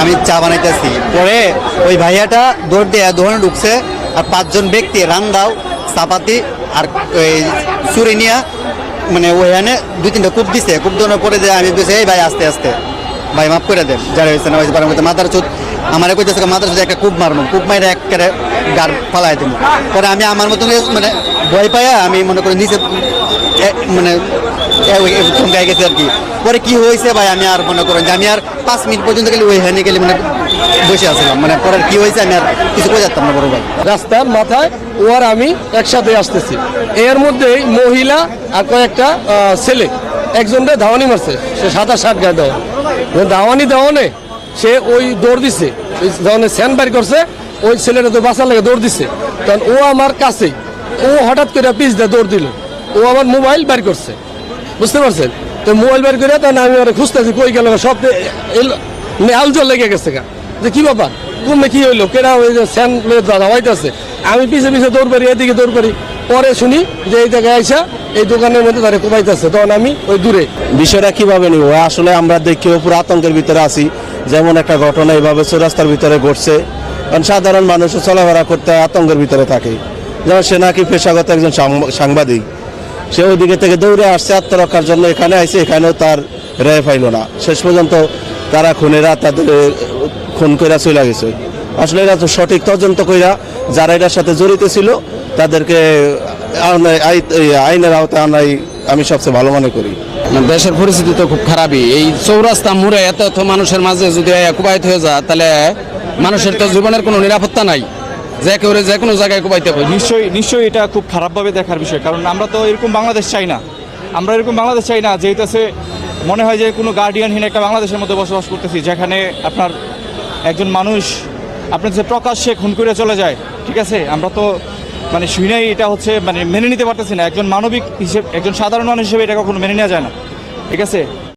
আমি চা বানাইতেছি। পরে ওই ভাইয়াটা দৌড় দিয়ে দোকানে ঢুকছে আর পাঁচজন ব্যক্তি রান্দাও চাপাতি আর ওই চুরি নিয়ে মানে ওইখানে দুই তিনটা কূপ দিছে। কূপ দেওয়ার পরে যে আমি বলছি, এই ভাই, আস্তে আস্তে। ভাই, মাফ করে দেন, যারা হয়েছে না, হয়েছে মাথার চুত আমার কইতেছে চুত একটা কূপ মারবো কূপ মাইরে একেবারে গার ফালাই দেবো পরে আমি আমার মতন মানে ভয় পাইয়া আমি মনে করি নিচে মানে চমকাই গেছে আর কি। পরে কি হয়েছে ভাই, আমি আর মনে করেন যে আমি আর পাঁচ মিনিট পর্যন্ত গেলে ওই হ্যানে গেলে মানে বসে আসলাম মানে পরে কি হয়েছে আমি আর কিছু বোঝাতাম না বড় ভাই। রাস্তার মাথায় ও আর আমি একসাথে আসতেছি। এর মধ্যেই মহিলা আর কয়েকটা ছেলে। একজনকে ধাওয়ানি মারছে, সে সাদা শার্ট গায়ে দেওয়া। ধাওয়ানি দেওয়ানে সে ওই দৌড় দিছে। যখন স্যান বাইর করছে, ওই ছেলেটা তো বাঁচার লাগে দৌড় দিছে। তখন ও আমার কাছেই। ও হঠাৎ করে পিস দিয়ে দৌড় দিল। ও আমার মোবাইল বাইর করছে। বুঝতে পারছেন? তো মোবাইল বের করে তখন আমি ওরা খুঁজতেছি, কই গেল সব আলজল লেগে গেছে গা। যে কি ব্যাপার? ঘুমে কি হইল? কেনা ওই যে স্যান দাওয়াইতেছে আমি পিছে পিছে দৌড় পারি এদিকে দৌড় পারি পরে শুনি যে এই জায়গায় আইসা এই দোকানের মধ্যে তারা কোবাইতেছে তখন আমি ওই দূরে। বিষয়টা কীভাবে নিব? আসলে আমরা দেখি পুরো আতঙ্কের ভিতরে আছি। যেমন একটা ঘটনা এইভাবে চৌরাস্তার ভিতরে ঘটছে। কারণ সাধারণ মানুষ চলাফেরা করতে আতঙ্কের ভিতরে থাকে। যেমন সে নাকি পেশাগত একজন সাংবা- সাংবাদিক। সে ওইদিকে থেকে দৌড়ে আসছে, আত্মরক্ষার জন্য এখানে আইছে, এখানেও তার রেয় পাইল না। শেষ পর্যন্ত তারা খুনেরা তাদের খুন কইরা চলে গেছে। আসলে এটা তো সঠিক তদন্ত কইরা যারা এটার সাথে জড়িত ছিল তাদেরকে আইনে- আইনের আওতায় আনাই আমি সবচেয়ে ভালো মনে করি। দেশের পরিস্থিতি তো খুব খারাপই। এই চৌরাস্তা মুড়ে এত এত মানুষের মাঝে যদি কুবাইত হয়ে যায় তাহলে মানুষের তো জীবনের কোনো নিরাপত্তা নাই। যে কেউ যে কোনো জায়গায় কুবাইতে পারে নিশ্চয়ই নিশ্চয়ই এটা খুব খারাপভাবে দেখার বিষয় কারণ আমরা তো এরকম বাংলাদেশ চাই না। আমরা এরকম বাংলাদেশ চাই না যেহেতু মনে হয় যে কোনো গার্ডিয়ানহীন একটা বাংলাদেশের মধ্যে বসবাস করতেছি যেখানে আপনার একজন মানুষ আপনার যে প্রকাশ্যে খুন করে চলে যায় ঠিক আছে? আমরা তো মানে শুনেই এটা হচ্ছে মানে মেনে নিতে পারতেছি না। একজন মানবিক হিসেবে, একজন সাধারণ মানুষ হিসেবে এটা কখনো মেনে নেওয়া যায় না। ঠিক আছে?